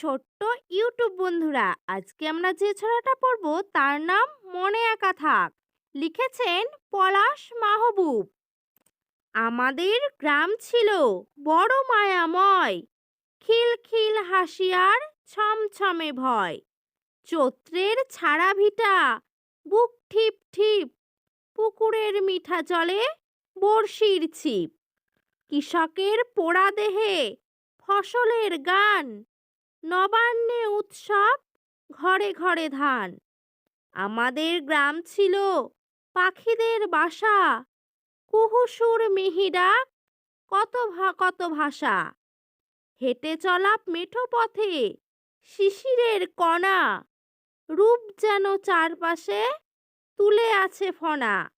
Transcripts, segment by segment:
ছোট্ট ইউটিউব বন্ধুরা, আজকে আমরা যে ছড়াটা পড়ব তার নাম মনে একা থাক। লিখেছেন পলাশ মাহবুব। আমাদের গ্রাম ছিল বড় মায়াময়, খিলখিল হাসিয়ার ছমছমে ভয়। চৈত্রের ছাড়া ভিটা বুক ঠিপ ঠিপ, পুকুরের মিঠা জলে বড়শির ছিপ। কৃষকের পোড়া দেহে ফসলের গান নবান্নে উৎসব, ঘরে ঘরে ধান। আমাদের গ্রাম ছিল পাখিদের বাসা। কুহুসুর মিহিডাক কত ভা, কত ভাষা। হেঁটে চলা মেঠো পথে শিশিরের কণা। রূপ যেন চারপাশে তুলে আছে ফনা।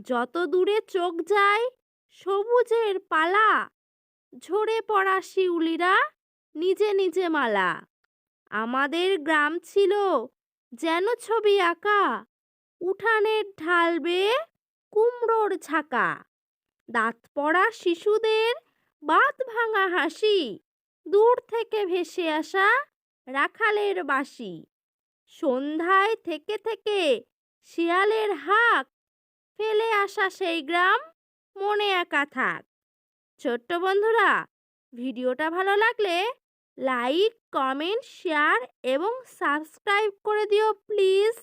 যত দূরে চোখ যায় সবুজের পালা। ঝরে পড়া শিউলিরা নিজে নিজে মালা। আমাদের গ্রাম ছিল যেন ছবি আঁকা। উঠানের ঢাল বেয়ে কুমড়োর ঝাঁকা দাঁত পড়া শিশুদের বাত ভাঙা হাসি। দূর থেকে ভেসে আসা রাখালের বাঁশি। সন্ধ্যায় থেকে থেকে শিয়ালের হাক ফেলে আসা সেই গ্রাম মনে একা থাক। ছোট্ট বন্ধুরা ভিডিওটা ভালো লাগলে লাইক কমেন্ট শেয়ার এবং সাবস্ক্রাইব করে দিও প্লিজ।